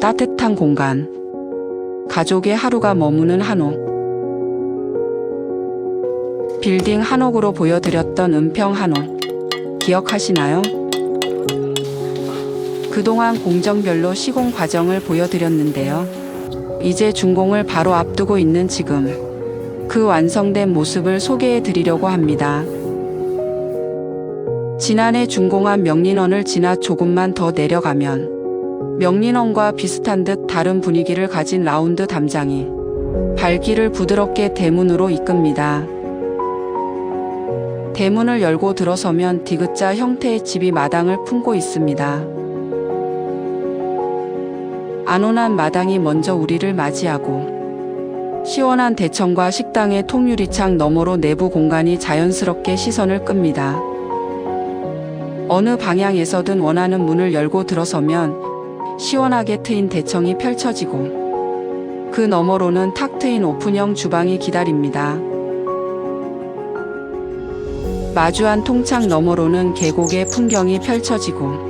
따뜻한 공간. 가족의 하루가 머무는 한옥. 빌딩 한옥으로 보여드렸던 은평 한옥. 기억하시나요? 그동안 공정별로 시공 과정을 보여드렸는데요. 이제 준공을 바로 앞두고 있는 지금 그 완성된 모습을 소개해 드리려고 합니다. 지난해 준공한 명린원을 지나 조금만 더 내려가면 명린원과 비슷한 듯 다른 분위기를 가진 라운드 담장이 발길을 부드럽게 대문으로 이끕니다. 대문을 열고 들어서면 디귿자 형태의 집이 마당을 품고 있습니다. 안온한 마당이 먼저 우리를 맞이하고 시원한 대청과 식당의 통유리창 너머로 내부 공간이 자연스럽게 시선을 끕니다. 어느 방향에서든 원하는 문을 열고 들어서면 시원하게 트인 대청이 펼쳐지고 그 너머로는 탁 트인 오픈형 주방이 기다립니다. 마주한 통창 너머로는 계곡의 풍경이 펼쳐지고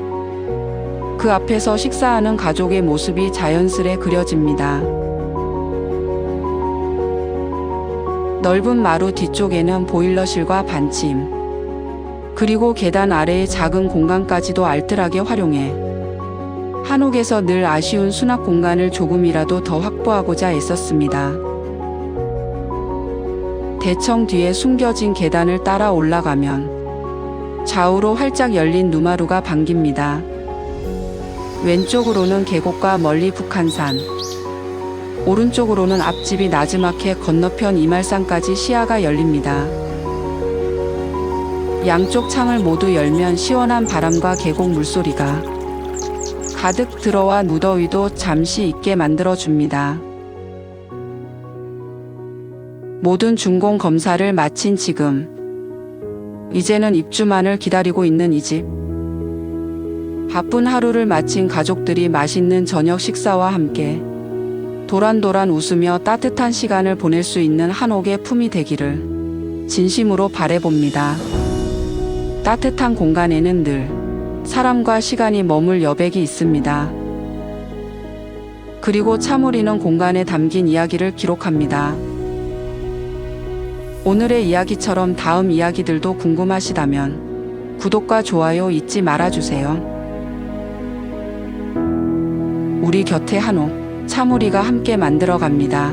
그 앞에서 식사하는 가족의 모습이 자연스레 그려집니다. 넓은 마루 뒤쪽에는 보일러실과 반침, 그리고 계단 아래의 작은 공간까지도 알뜰하게 활용해 한옥에서 늘 아쉬운 수납 공간을 조금이라도 더 확보하고자 애썼습니다. 대청 뒤에 숨겨진 계단을 따라 올라가면 좌우로 활짝 열린 누마루가 반깁니다. 왼쪽으로는 계곡과 멀리 북한산, 오른쪽으로는 앞집이 나지막해 건너편 이말산까지 시야가 열립니다. 양쪽 창을 모두 열면 시원한 바람과 계곡 물소리가 가득 들어와 무더위도 잠시 잊게 만들어줍니다. 모든 준공 검사를 마친 지금, 이제는 입주만을 기다리고 있는 이 집. 바쁜 하루를 마친 가족들이 맛있는 저녁 식사와 함께 도란도란 웃으며 따뜻한 시간을 보낼 수 있는 한옥의 품이 되기를 진심으로 바래봅니다. 따뜻한 공간에는 늘 사람과 시간이 머물 여백이 있습니다. 그리고 차무리는 공간에 담긴 이야기를 기록합니다. 오늘의 이야기처럼 다음 이야기들도 궁금하시다면 구독과 좋아요 잊지 말아주세요. 우리 곁에 한옥, 차무리가 함께 만들어 갑니다.